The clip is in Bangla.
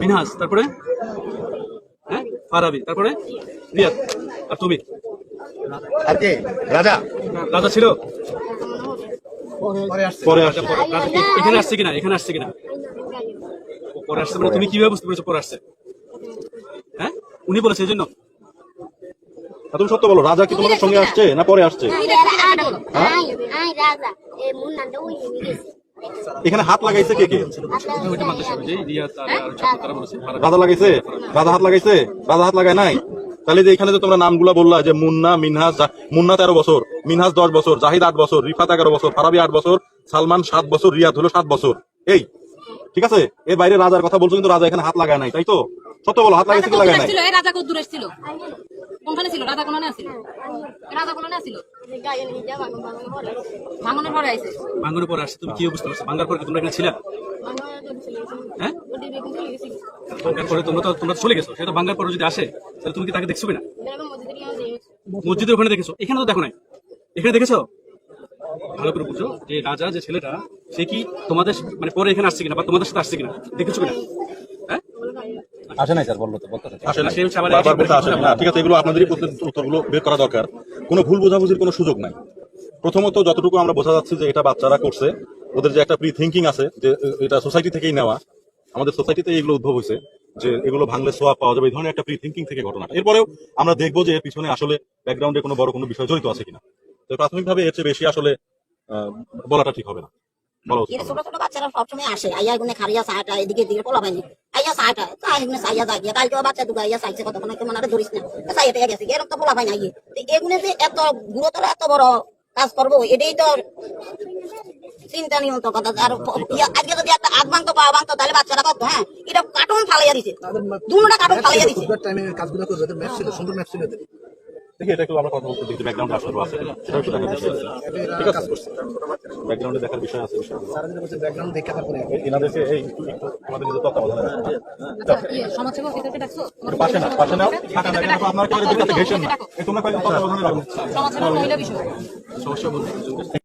মিনহাস তারপরে? হ্যাঁ? ফারাবি তারপরে? রিয়াদ আর তুমি? আর কে? রাজা। রাজা ছিল? পরে আসছে। পরে আসছে কি এখানে আসছে কিনা? এখানে আসছে কিনা? পরে আসছে মানে তুমি কীভাবে বুঝতে পেরেছ পরে আসছে? হ্যাঁ? উনি বলেছে এই জন্য। তুমি সত্য বলো রাজা কি তোমাদের সঙ্গে আসছে না পরে আসছে? ai, এখানে হাত লাগাইছে কে কে। রাজা লাগাইছে? রাজা হাত লাগাইছে? রাজা হাত লাগায় নাই? তাহলে যে এখানে যে তোমরা নামগুলা বললা যে মুন্না মিনহাজ জা- মুন্না তেরো বছর মিনহাজ দশ বছর জাহিদ আট বছর রিফাত এগারো বছর ফারাবি আট বছর সালমান সাত বছর রিয়াদ হলো সাত বছর। এই ঠিক আছে? এর বাইরে রাজার কথা বলছো কিন্তু রাজা এখানে হাত লাগায় নাই তাই তো? সত্য বলো হাত লাগাইছে কি লাগায় নাই? রাজা কত দূরে ছিল কোনখানে ছিল? রাজা কোনখানে আছিল? রাজা কোনখানে আছিল. ভাঙনের পরে আইছে। ভাঙ্গনের পরে আসছে, তুমি কি বুঝতে পারছ ভাঙ্গার পরে তোমরা এখানে ছিলা. হ্যাঁ? পরে তোমরা তো তোমরা চলে সেটা যদি তাহলে তুমি কি তাকে দেখছ din. মসজিদের ওখানে দেখেছ? এখানে তো দেখো এখানে দেখেছ? রাজা, যে ছেলেটা, সে কি তোমাদের মানে পরে এখানে আসছে কিনা বা তোমাদের সাথে আসছে কিনা? দেখেছ কিনা? আসে নাই স্যার বলল তো বলতে আসে না বারবার বলতে আসে না। ঠিক আছে এগুলো আপনাদেরই উত্তরগুলো বের করা দরকার। কোনো ভুল বোঝাবুঝির কোনো সুযোগ নাই। প্রথমত যতটুকু আমরা বোঝা যাচ্ছে যে এটা বাচ্চারা করছে ওদের যে একটা প্রি থিঙ্কিং আছে যে এটা সোসাইটি থেকেই নেওয়া। আমাদের সোসাইটিতে এগুলো উদ্ভব হয়েছে যে এগুলো ভাঙলে সোয়াব পাওয়া যাবে এই ধরনের একটা প্রি থিঙ্কিং থেকে ঘটনা এরপরেও আমরা দেখব যে এর পিছনে আসলে ব্যাকগ্রাউন্ডে কোনো বড় কোনো বিষয় জড়িত আছে কিনা। তো প্রাথমিকভাবে এর চেয়ে বেশি আসলে আহ, বলাটা ঠিক হবে না। হবে। ছোট ছোট বাচ্চারা সবসময় আসে। আইয়া গুনে খারিয়া সাহাটা এদিকে এদিকে পোলা পাইনি সাইয়া কালকে বাচ্চা ধরিস না। গেছে এরকম তো ইয়ে যে এত গুরুতর এত বড় কাজ করব এটাই তো চিন্তা নিয়ন্ত কথা। আর আজকে যদি একটা আগ ভাঙতো পা তাহলে বাচ্চারা কত হ্যাঁ? এটা কার্টুন ফালাইয়া দিছে। দুটা কার্টুন ফালাইয়া দিছে। টাইমে কাজগুলো করে যাদের ছিল সুন্দর ম্যাচ ছিল। এদের। দেখি এটা একটু আমরা কথা বলতে দেখি। ব্যাকগ্রাউন্ড আসলে আছে। সেটা সেটাও একটু দেখার বিষয় আছে। ঠিক আছে। ব্যাকগ্রাউন্ডে দেখার বিষয় আছে। ব্যাকগ্রাউন্ড দেখে তারপরে এনাদেরকে এই আমাদের নিজের তত্ত্বাবধানে। আচ্ছা সমাজসেবক ডাকছো? পাশে না পাশে নাও থাকা না কেন আপনার কাছে ঘেসেন না এই তোমরা কয়েকজন তত্ত্বাবধানে সমাজসেবক মহিলা বিষয় সমস্যা বলতে